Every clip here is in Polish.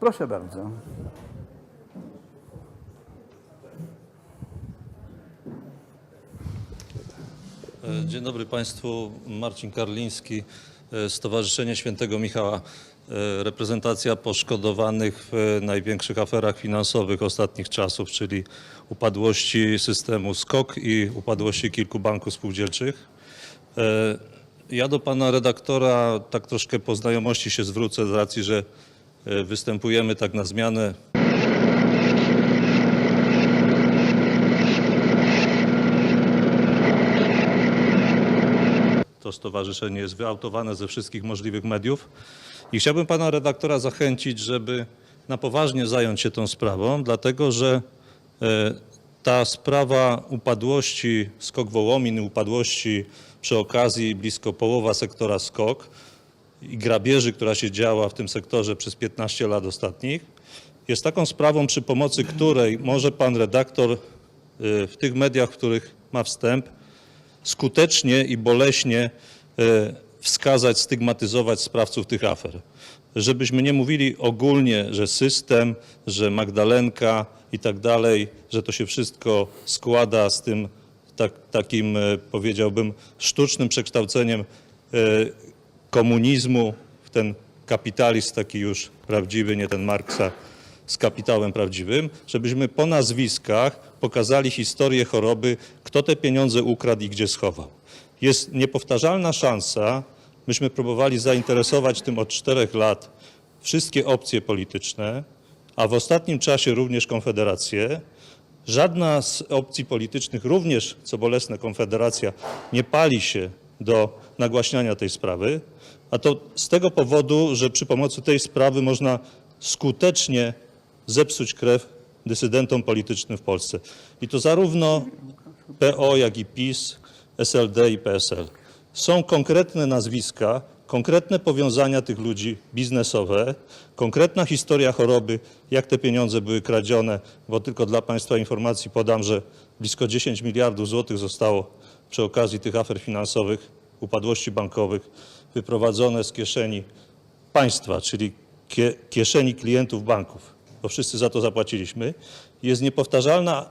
Proszę bardzo. E, Dzień dobry Państwu. Marcin Karliński, e, Stowarzyszenie Świętego Michała. E, Reprezentacja poszkodowanych w największych aferach finansowych ostatnich czasów, czyli upadłości systemu SKOK i upadłości kilku banków spółdzielczych. Ja do pana redaktora tak troszkę po znajomości się zwrócę z racji, że występujemy tak na zmianę To stowarzyszenie jest wyautowane ze wszystkich możliwych mediów. I chciałbym pana redaktora zachęcić, żeby na poważnie zająć się tą sprawą, dlatego że e, ta sprawa upadłości Skok Wołomin, upadłości przy okazji blisko połowa sektora Skok i grabieży, która się działa w tym sektorze przez 15 lat ostatnich, jest taką sprawą, przy pomocy której może pan redaktor e, w tych mediach, w których ma wstęp, skutecznie i boleśnie e, wskazać, stygmatyzować sprawców tych afer. Żebyśmy nie mówili ogólnie, że system, że Magdalenka i tak dalej, że to się wszystko składa z tym tak, takim, e, powiedziałbym, sztucznym przekształceniem komunizmu w ten kapitalizm taki już prawdziwy, nie ten Marksa, z kapitałem prawdziwym, żebyśmy po nazwiskach pokazali historię choroby, kto te pieniądze ukradł i gdzie schował. Jest niepowtarzalna szansa, myśmy próbowali zainteresować tym od czterech lat wszystkie opcje polityczne, a w ostatnim czasie również Konfederację. Żadna z opcji politycznych, również co bolesne Konfederacja, nie pali się do nagłaśniania tej sprawy, a to z tego powodu, że przy pomocy tej sprawy można skutecznie zepsuć krew dysydentom politycznym w Polsce. I to zarówno PO, jak i PiS, SLD i PSL. Są konkretne nazwiska, konkretne powiązania tych ludzi biznesowe, konkretna historia choroby, jak te pieniądze były kradzione, bo tylko dla Państwa informacji podam, że blisko 10 miliardów złotych zostało przy okazji tych afer finansowych, upadłości bankowych, wyprowadzone z kieszeni państwa, czyli kie, kieszeni klientów banków, bo wszyscy za to zapłaciliśmy. Jest niepowtarzalna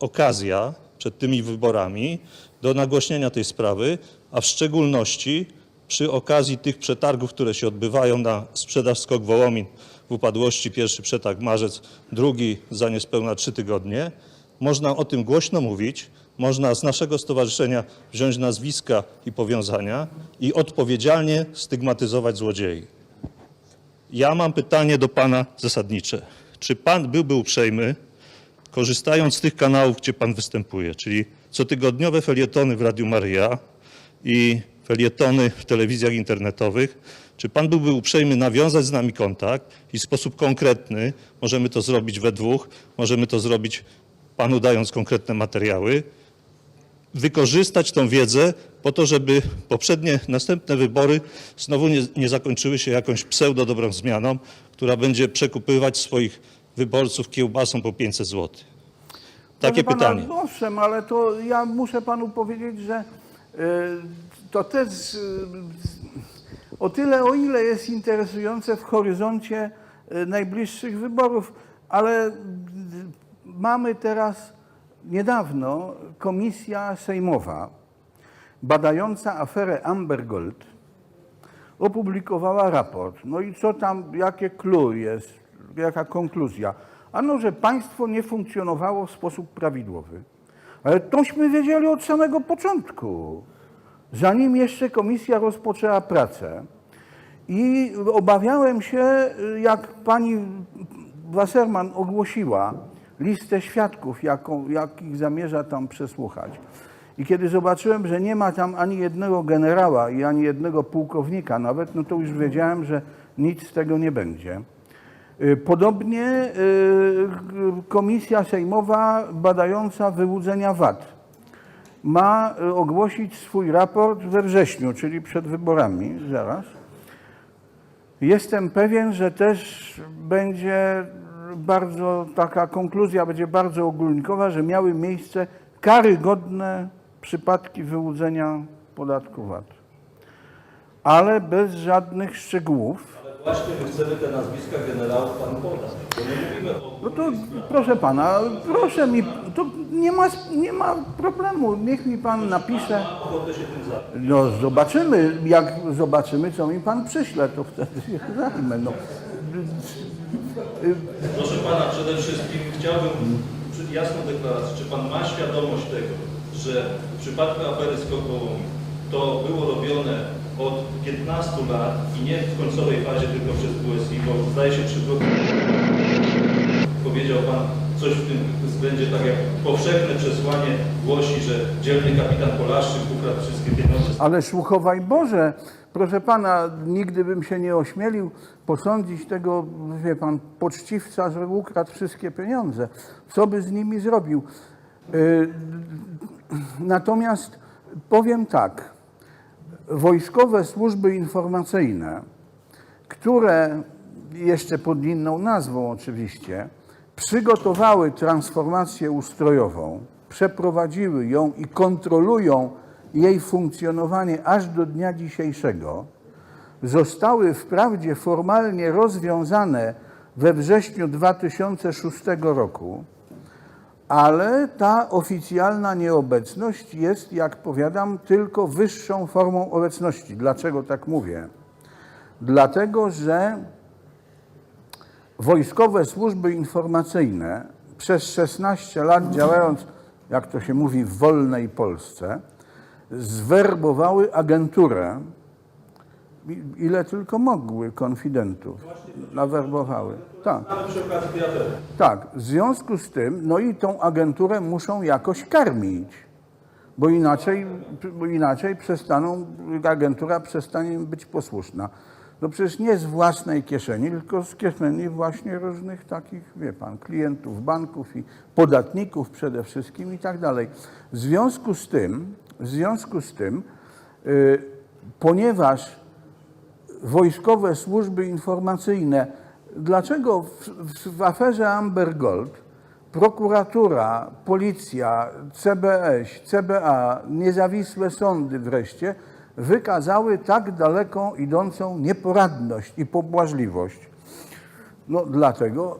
okazja przed tymi wyborami do nagłośnienia tej sprawy, a w szczególności przy okazji tych przetargów, które się odbywają na sprzedaż Skok Wołomin w upadłości, pierwszy przetarg marzec, drugi za niespełna trzy tygodnie, można o tym głośno mówić, można z naszego stowarzyszenia wziąć nazwiska i powiązania i odpowiedzialnie stygmatyzować złodziei. Ja mam pytanie do pana zasadnicze. Czy pan byłby uprzejmy, korzystając z tych kanałów, gdzie pan występuje, czyli cotygodniowe felietony w Radiu Maryja i felietony w telewizjach internetowych, czy pan byłby uprzejmy nawiązać z nami kontakt i w sposób konkretny, możemy to zrobić we dwóch, możemy to zrobić panu dając konkretne materiały, wykorzystać tą wiedzę po to, żeby poprzednie, następne wybory znowu nie, nie zakończyły się jakąś pseudo dobrą zmianą, która będzie przekupywać swoich wyborców kiełbasą po 500 zł. Takie Proszę pytanie. Owszem, ale to ja muszę panu powiedzieć, że y, to też y, o tyle, o ile jest interesujące w horyzoncie y, najbliższych wyborów, ale mamy teraz niedawno komisja sejmowa badająca aferę Amber Gold opublikowała raport. No i co tam, jakie clue jest, jaka konkluzja? Ano, że państwo nie funkcjonowało w sposób prawidłowy. Ale tośmy wiedzieli od samego początku, zanim jeszcze komisja rozpoczęła pracę. I obawiałem się, jak pani Wasserman ogłosiła listę świadków, jaką, jakich zamierza tam przesłuchać. I kiedy zobaczyłem, że nie ma tam ani jednego generała i ani jednego pułkownika nawet, no to już wiedziałem, że nic z tego nie będzie. Y, Podobnie y, Komisja Sejmowa badająca wyłudzenia VAT ma y, ogłosić swój raport we wrześniu, czyli przed wyborami zaraz. Jestem pewien, że też będzie bardzo taka konkluzja będzie bardzo ogólnikowa, że miały miejsce karygodne przypadki wyłudzenia podatku VAT. Ale bez żadnych szczegółów. Właśnie my chcemy te nazwiska generałów panu podać. No to proszę pana, proszę mi, to nie ma, nie ma problemu, niech mi pan napisze. No zobaczymy, jak zobaczymy, co mi pan przyśle, to wtedy się zajmę. No. Proszę pana, przede wszystkim chciałbym jasną deklarację. Czy pan ma świadomość tego, że w przypadku afery z to było robione od 15 lat i nie w końcowej fazie tylko przez WSI, bo zdaje się przy powiedział pan coś w tym względzie, tak jak powszechne przesłanie głosi, że dzielny kapitan Polaszczyk ukradł wszystkie pieniądze Ale słuchowaj Boże, proszę pana, nigdy bym się nie ośmielił posądzić tego, wie pan, poczciwca, że ukradł wszystkie pieniądze. Co by z nimi zrobił? Y, Natomiast powiem tak, wojskowe służby informacyjne, które jeszcze pod inną nazwą oczywiście, przygotowały transformację ustrojową, przeprowadziły ją i kontrolują jej funkcjonowanie aż do dnia dzisiejszego, zostały wprawdzie formalnie rozwiązane we wrześniu 2006 roku, ale ta oficjalna nieobecność jest, jak powiadam, tylko wyższą formą obecności. Dlaczego tak mówię? Dlatego, że wojskowe służby informacyjne przez 16 lat działając, jak to się mówi, w wolnej Polsce, zwerbowały agenturę, ile tylko mogły konfidentów, nawerbowały. Tak. Tak, w związku z tym, no i tą agenturę muszą jakoś karmić, bo inaczej, bo inaczej przestaną, agentura przestanie być posłuszna. No przecież nie z własnej kieszeni, tylko z kieszeni właśnie różnych takich, wie pan, klientów banków i podatników przede wszystkim i tak dalej. W związku z tym, w związku z tym, y, ponieważ wojskowe służby informacyjne. Dlaczego w, w, aferze Amber Gold prokuratura, policja, CBS, CBA, niezawisłe sądy wreszcie wykazały tak daleko idącą nieporadność i pobłażliwość? No dlatego,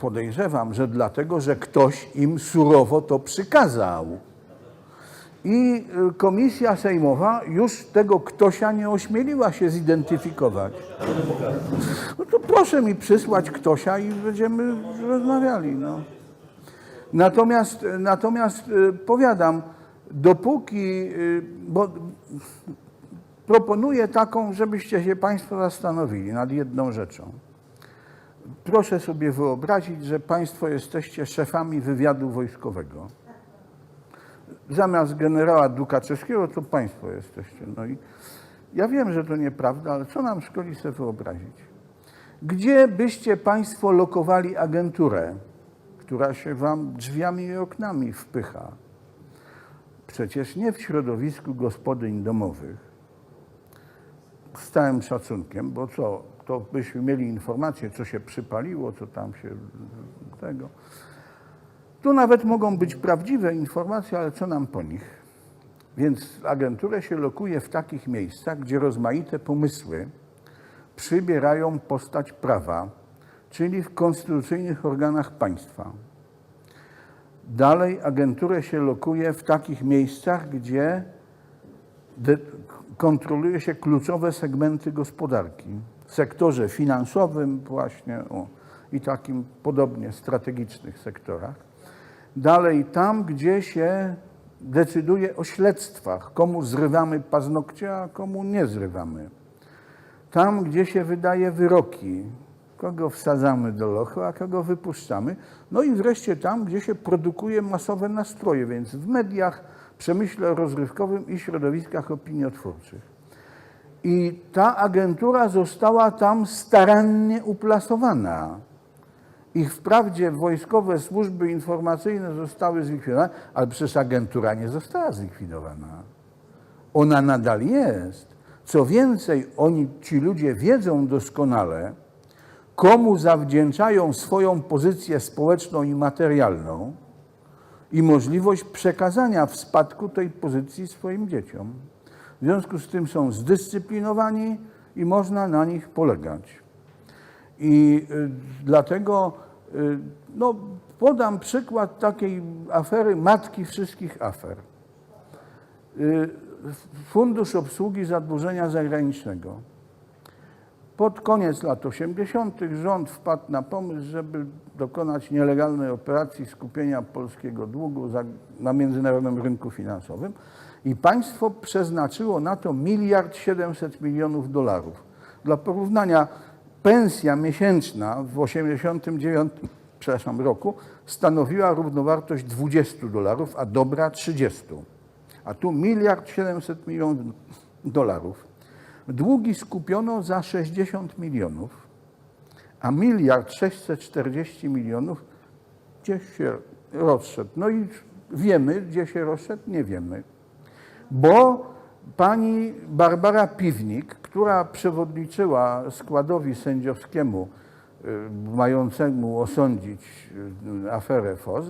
podejrzewam, że dlatego, że ktoś im surowo to przykazał. I y, komisja sejmowa już tego ktośa nie ośmieliła się zidentyfikować. No to proszę mi przysłać ktośa i będziemy rozmawiali. No. Natomiast, natomiast y, powiadam, dopóki, y, bo proponuję taką, żebyście się Państwo zastanowili nad jedną rzeczą. Proszę sobie wyobrazić, że Państwo jesteście szefami wywiadu wojskowego zamiast generała Dukaczewskiego, to państwo jesteście. No i ja wiem, że to nieprawda, ale co nam szkoli sobie wyobrazić? Gdzie byście państwo lokowali agenturę, która się wam drzwiami i oknami wpycha? Przecież nie w środowisku gospodyń domowych. Z całym szacunkiem, bo co, to byśmy mieli informację, co się przypaliło, co tam się tego. Tu nawet mogą być prawdziwe informacje, ale co nam po nich? Więc agenturę się lokuje w takich miejscach, gdzie rozmaite pomysły przybierają postać prawa, czyli w konstytucyjnych organach państwa. Dalej agenturę się lokuje w takich miejscach, gdzie kontroluje się kluczowe segmenty gospodarki. W sektorze finansowym właśnie o, i takim podobnie strategicznych sektorach. Dalej tam, gdzie się decyduje o śledztwach, komu zrywamy paznokcie, a komu nie zrywamy. Tam, gdzie się wydaje wyroki, kogo wsadzamy do lochu, a kogo wypuszczamy. No i wreszcie tam, gdzie się produkuje masowe nastroje, więc w mediach, przemyśle rozrywkowym i środowiskach opiniotwórczych. I ta agentura została tam starannie uplasowana. Ich wprawdzie wojskowe służby informacyjne zostały zlikwidowane, ale przecież agentura nie została zlikwidowana. Ona nadal jest. Co więcej, oni, ci ludzie wiedzą doskonale, komu zawdzięczają swoją pozycję społeczną i materialną i możliwość przekazania w spadku tej pozycji swoim dzieciom. W związku z tym są zdyscyplinowani i można na nich polegać. I y, dlatego y, no, podam przykład takiej afery, matki wszystkich afer. Y, Fundusz Obsługi Zadłużenia Zagranicznego. Pod koniec lat 80. rząd wpadł na pomysł, żeby dokonać nielegalnej operacji skupienia polskiego długu na międzynarodowym rynku finansowym i państwo przeznaczyło na to miliard 700 milionów dolarów. Dla porównania pensja miesięczna w 89 przepraszam, roku stanowiła równowartość 20 dolarów, a dobra 30. A tu miliard 700 milionów dolarów. Długi skupiono za 60 milionów, a miliard 640 milionów gdzieś się rozszedł. No i wiemy, gdzie się rozszedł? Nie wiemy. Bo pani Barbara Piwnik, która przewodniczyła składowi sędziowskiemu y, mającemu osądzić y, aferę FOZ,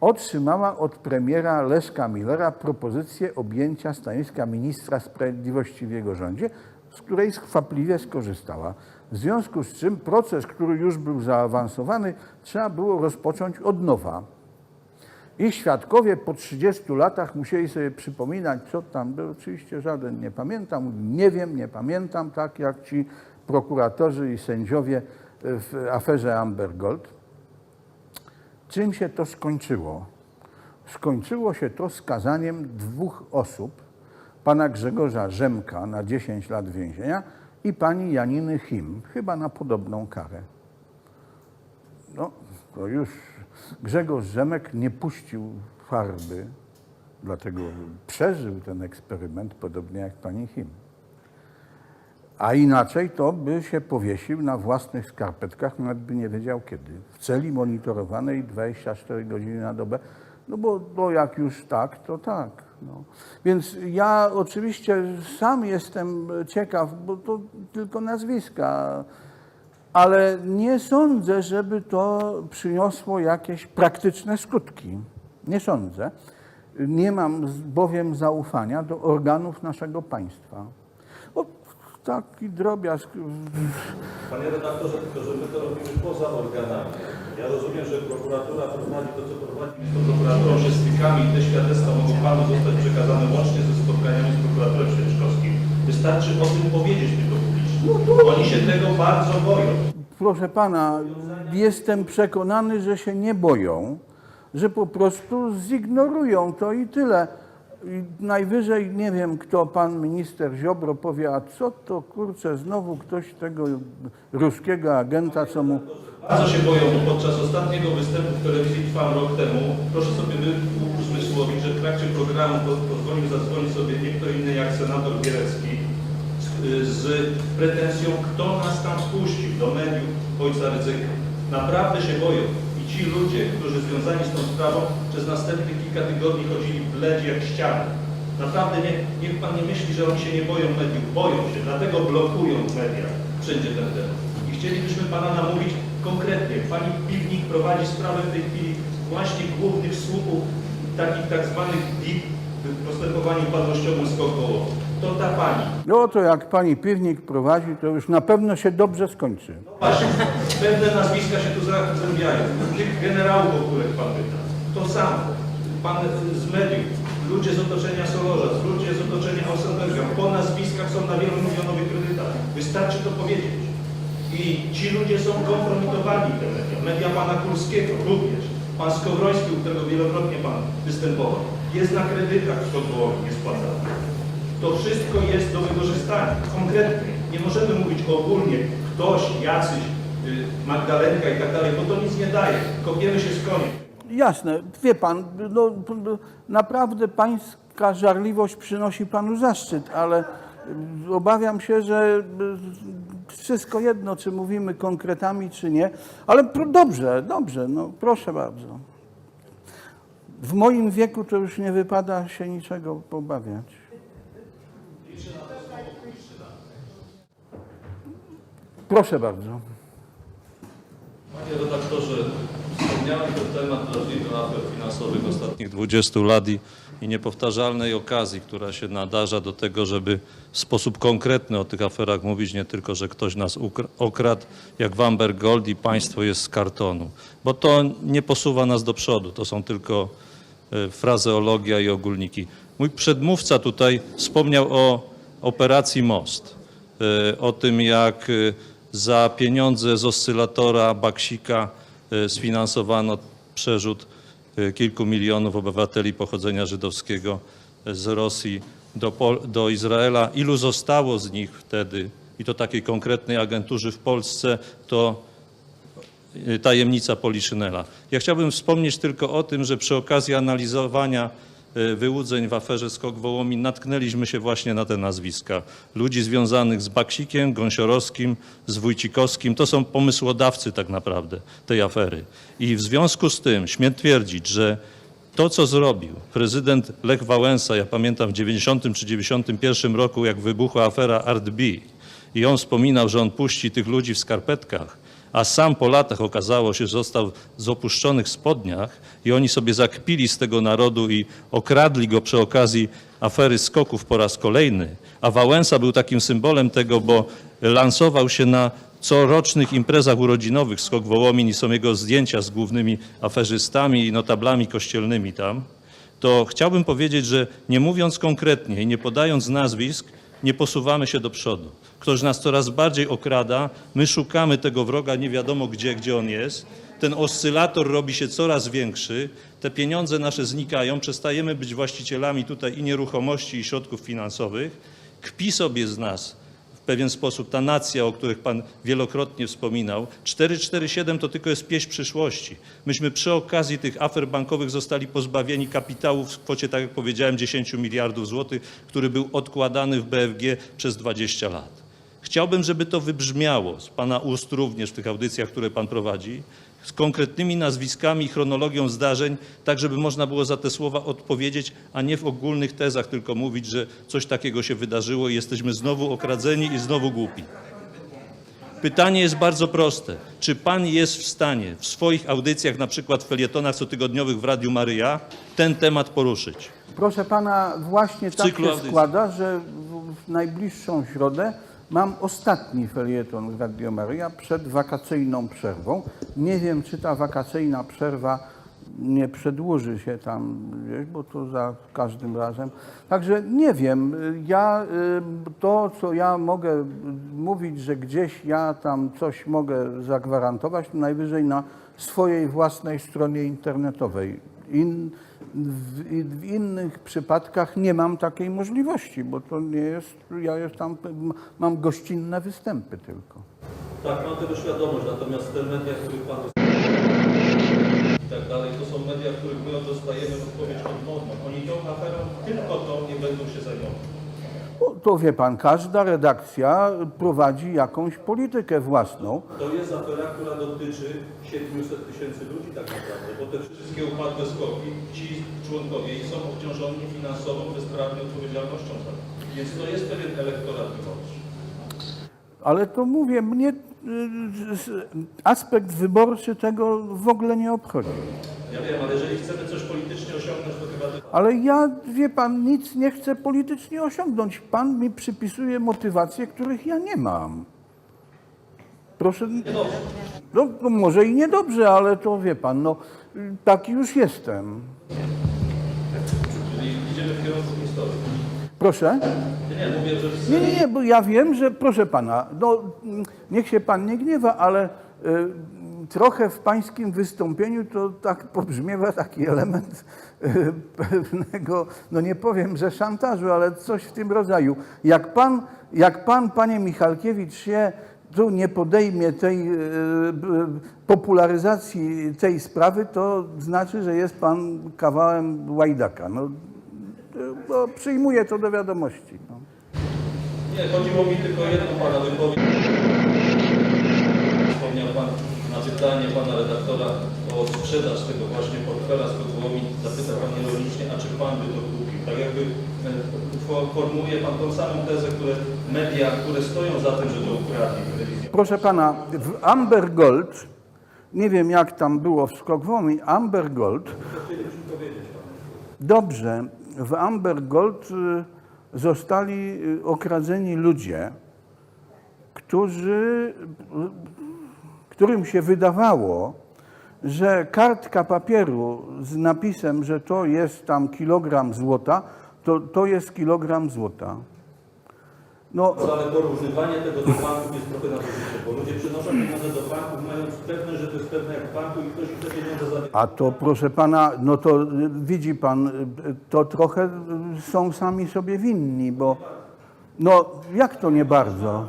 otrzymała od premiera Leszka Millera propozycję objęcia stanowiska ministra sprawiedliwości w jego rządzie, z której skwapliwie skorzystała. W związku z czym proces, który już był zaawansowany, trzeba było rozpocząć od nowa. I świadkowie po 30 latach musieli sobie przypominać, co tam było. Oczywiście żaden nie pamiętam, nie wiem, nie pamiętam, tak jak ci prokuratorzy i sędziowie w aferze Amber Gold. Czym się to skończyło? Skończyło się to skazaniem dwóch osób, pana Grzegorza Rzemka na 10 lat więzienia i pani Janiny Him, chyba na podobną karę. No, to już Grzegorz Rzemek nie puścił farby, dlatego przeżył ten eksperyment, podobnie jak pani Him. A inaczej to by się powiesił na własnych skarpetkach, nawet by nie wiedział kiedy. W celi monitorowanej 24 godziny na dobę. No bo, bo jak już tak, to tak. No. Więc ja oczywiście sam jestem ciekaw, bo to tylko nazwiska, ale nie sądzę, żeby to przyniosło jakieś praktyczne skutki. Nie sądzę. Nie mam bowiem zaufania do organów naszego państwa. Bo taki drobiazg. Panie redaktorze, tylko że my to robimy poza organami. Ja rozumiem, że prokuratura prowadzi to, co prowadzi, z tą prokuraturą się stykamy i te świadectwa mogą panu zostać przekazane łącznie ze spotkaniami z prokuratorem święczkowskim. Wystarczy o tym powiedzieć publicznie. Oni się tego bardzo boją. Proszę pana, jestem przekonany, że się nie boją, że po prostu zignorują to i tyle. I najwyżej nie wiem, kto pan minister Ziobro powie, a co to kurczę, znowu ktoś tego ruskiego agenta, co mu. Bardzo się boją, bo podczas ostatniego występu w telewizji Trwam rok temu, proszę sobie uzmysłowić, że w trakcie programu po- pozwolił zadzwonić sobie nie kto inny jak senator Bielecki z, pretensją, kto nas tam wpuścił do mediów ojca Rydzyka. Naprawdę się boją. I ci ludzie, którzy związani z tą sprawą, przez następnych kilka tygodni chodzili bledzi jak ściany. Naprawdę nie, niech pan nie myśli, że oni się nie boją mediów. Boją się, dlatego blokują w mediach wszędzie ten temat. I chcielibyśmy pana namówić konkretnie. Pani Piwnik prowadzi sprawę w tej chwili właśnie głównych słupów takich tak zwanych DIP w postępowaniu upadłościowym z Kokoło. To ta pani. No to jak pani piwnik prowadzi, to już na pewno się dobrze skończy. Właśnie, pewne nazwiska się tu zagłębiają. Tych generałów, o których Pan pyta. To samo. Pan z mediów, ludzie z otoczenia Solorza, ludzie z otoczenia Ausenberga, po nazwiskach są na wielomilionowych kredytach. Wystarczy to powiedzieć. I ci ludzie są kompromitowani, te media. Media Pana Kurskiego również. Pan Skowroński, u którego wielokrotnie Pan występował, jest na kredytach w Szkodłowie niespłacany. To wszystko jest do wykorzystania, konkretnie. Nie możemy mówić ogólnie, ktoś, jacyś, y, Magdalenka i tak dalej, bo to nic nie daje. Kopiemy się z koniem. Jasne, wie pan, no, naprawdę pańska żarliwość przynosi panu zaszczyt, ale y, obawiam się, że y, wszystko jedno, czy mówimy konkretami, czy nie. Ale dobrze, dobrze, no proszę bardzo. W moim wieku to już nie wypada się niczego obawiać. Proszę bardzo. Panie redaktorze, Wspomniałem ten temat drażliwy afer finansowych ostatnich 20 lat i, i niepowtarzalnej okazji, która się nadarza do tego, żeby w sposób konkretny o tych aferach mówić, nie tylko, że ktoś nas okradł, jak Wamber Gold i państwo jest z kartonu. Bo to nie posuwa nas do przodu, to są tylko e, frazeologia i ogólniki. Mój przedmówca tutaj wspomniał o operacji Most, e, o tym jak e, za pieniądze z oscylatora Baksika e, sfinansowano przerzut kilku milionów obywateli pochodzenia żydowskiego z Rosji do, do Izraela. Ilu zostało z nich wtedy, i to takiej konkretnej agenturzy w Polsce, to y, tajemnica Poliszynela. Ja chciałbym wspomnieć tylko o tym, że przy okazji analizowania y, wyłudzeń w aferze Skok Wołomin natknęliśmy się właśnie na te nazwiska. Ludzi związanych z Baksikiem, Gąsiorowskim, z Wójcikowskim. To są pomysłodawcy tak naprawdę tej afery. I w związku z tym śmiem twierdzić, że to, co zrobił prezydent Lech Wałęsa, ja pamiętam w 90 czy 91 roku, jak wybuchła afera Art B i on wspominał, że on puści tych ludzi w skarpetkach, a sam po latach okazało się, że został z opuszczonych spodniach i oni sobie zakpili z tego narodu i okradli go przy okazji afery skoków po raz kolejny. A Wałęsa był takim symbolem tego, bo lansował się na corocznych imprezach urodzinowych Skok Wołomin i są jego zdjęcia z głównymi aferzystami i notablami kościelnymi tam, to chciałbym powiedzieć, że nie mówiąc konkretnie i nie podając nazwisk, nie posuwamy się do przodu. Ktoś nas coraz bardziej okrada, my szukamy tego wroga nie wiadomo gdzie, gdzie on jest. Ten oscylator robi się coraz większy, te pieniądze nasze znikają, przestajemy być właścicielami tutaj i nieruchomości, i środków finansowych. Kpi sobie z nas pewien sposób ta nacja, o których Pan wielokrotnie wspominał. 447 to tylko jest pieśń przyszłości. Myśmy przy okazji tych afer bankowych zostali pozbawieni kapitału w kwocie, tak jak powiedziałem, 10 miliardów złotych, który był odkładany w BFG przez 20 lat. Chciałbym, żeby to wybrzmiało z Pana ust również w tych audycjach, które Pan prowadzi, z konkretnymi nazwiskami i chronologią zdarzeń, tak żeby można było za te słowa odpowiedzieć, a nie w ogólnych tezach tylko mówić, że coś takiego się wydarzyło i jesteśmy znowu okradzeni i znowu głupi. Pytanie jest bardzo proste. Czy Pan jest w stanie w swoich audycjach, na przykład w felietonach cotygodniowych w Radiu Maryja, ten temat poruszyć? Proszę pana, właśnie tak się audycji. składa, że w najbliższą środę mam ostatni felieton w Radio Maryja przed wakacyjną przerwą. Nie wiem, czy ta wakacyjna przerwa nie przedłuży się tam gdzieś, bo to za każdym razem. Także nie wiem. Ja y, to, co ja mogę mówić, że gdzieś ja tam coś mogę zagwarantować, to najwyżej na swojej własnej stronie internetowej. In, w, w innych przypadkach nie mam takiej możliwości, bo to nie jest, ja jest tam, mam gościnne występy tylko. Tak, mam tego świadomość, natomiast te media, których Pan i tak dalej, to są media, w których my dostajemy odpowiedź odmowną. Oni tą aferą tylko tą nie będą się zajmować. No, to wie pan, każda redakcja prowadzi jakąś politykę własną. To jest afera, która dotyczy 700 tysięcy ludzi tak naprawdę, bo te wszystkie upadłe skoki, ci członkowie są obciążeni finansową, bezprawną odpowiedzialnością za to. Więc to jest pewien elektorat wyborczy. Ale to mówię, mnie y, aspekt wyborczy tego w ogóle nie obchodzi. Ja wiem, ale jeżeli chcemy coś politycznie osiągnąć, to Ale ja, wie pan, nic nie chcę politycznie osiągnąć. Pan mi przypisuje motywacje, których ja nie mam. Proszę. No, no może i niedobrze, ale to wie pan, no taki już jestem. Czyli idziemy w kierunku historii. Proszę? Nie, nie, mówię, że Nie, nie, nie, bo ja wiem, że proszę pana, no niech się pan nie gniewa, ale y, trochę w pańskim wystąpieniu to tak pobrzmiewa taki element y, pewnego, no nie powiem, że szantażu, ale coś w tym rodzaju. Jak pan, jak pan, panie Michalkiewicz, się tu nie podejmie tej y, y, popularyzacji tej sprawy, to znaczy, że jest pan kawałem łajdaka. No, bo przyjmuję to do wiadomości. No. Nie, chodziło mi tylko o jedną Pana wypowiedź. Wspomniał Pan pytanie Pana redaktora o sprzedaż tego właśnie portfela z Kozłomi. Zapytał Pan ironicznie, a czy Pan by to kupił? Tak jakby e, fo- formułuje Pan tą samą tezę, które media, które stoją za tym, że to ukradli telewizję. Proszę pana, w Amber Gold nie wiem jak tam było w Stockholmie, Amber Gold. Dobrze, w Amber Gold y, zostali y, okradzeni ludzie, którzy, y, którym się wydawało, że kartka papieru z napisem, że to jest tam kilogram złota, to, to jest kilogram złota. No, Ale porównywanie tego do banków jest trochę nadużycie, bo ludzie przynoszą pieniądze do banków, mając pewność, że to jest pewne jak w banku i ktoś te pieniądze zabiera. A to proszę pana, no to y, widzi pan, y, to trochę y, są sami sobie winni, bo no jak to nie bardzo?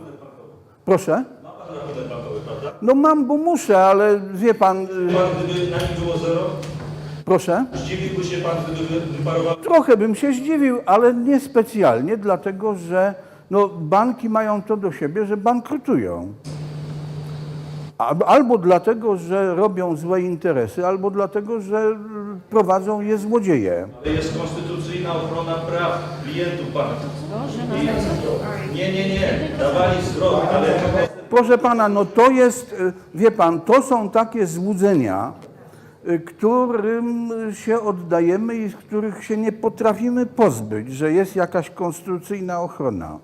Proszę? No mam, bo muszę, ale wie pan, y, Pan, gdyby na nim było zero, proszę? zdziwiłby się pan, gdyby wyparował Trochę bym się zdziwił, ale nie specjalnie, dlatego że no, banki mają to do siebie, że bankrutują. Al- Albo dlatego, że robią złe interesy, albo dlatego, że y, prowadzą je złodzieje. Ale jest konstytucyjna ochrona praw klientów banku. I... Nie, nie, nie. Dawali zwrot, ale Proszę pana, no to jest, y, wie pan, to są takie złudzenia, y, którym się oddajemy i z których się nie potrafimy pozbyć, że jest jakaś konstytucyjna ochrona.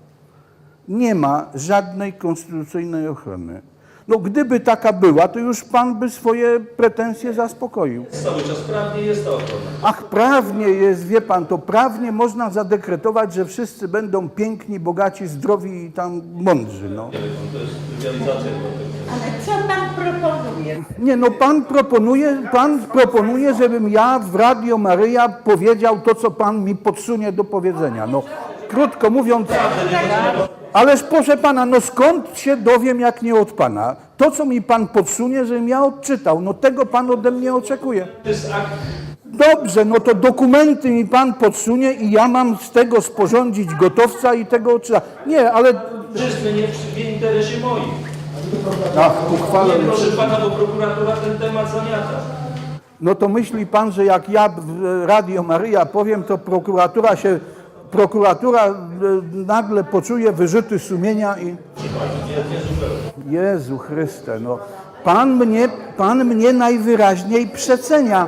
Nie ma żadnej konstytucyjnej ochrony. No gdyby taka była, to już pan by swoje pretensje zaspokoił. cały czas prawnie jest ta ochrona. Ach, prawnie jest, wie pan, to prawnie można zadekretować, że wszyscy będą piękni, bogaci, zdrowi i tam mądrzy. No. To jest trywializacja. Ale co pan proponuje? Nie, no pan proponuje, pan proponuje, żebym ja w Radio Maryja powiedział to, co pan mi podsunie do powiedzenia. No, krótko mówiąc, ależ proszę pana, no skąd się dowiem, jak nie od pana? To, co mi pan podsunie, żebym ja odczytał, no tego pan ode mnie oczekuje. Dobrze, no to dokumenty mi pan podsunie i ja mam z tego sporządzić gotowca i tego odczytać. Nie, ale... czysty, nie w w interesie moim. Ach, uchwalę. Nie, proszę pana, bo prokuratura ten temat zamiata. No to myśli pan, że jak ja w Radio Maryja powiem, to prokuratura się, prokuratura e, nagle poczuje wyrzuty sumienia i... Jezu Chryste, no. Pan mnie, pan mnie najwyraźniej przecenia.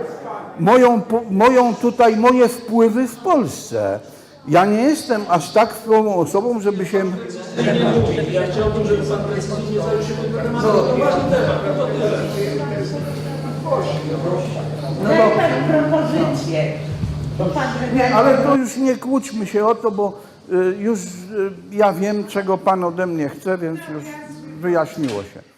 Moją, moją tutaj, moje wpływy w Polsce. Ja nie jestem aż tak wpływową osobą, żeby się... Ja chciałbym, żeby pan zajął się tym tematem. Ważny temat, Nie, ale to już nie kłóćmy się o to, bo y, już y, ja wiem, czego pan ode mnie chce, więc już wyjaśniło się.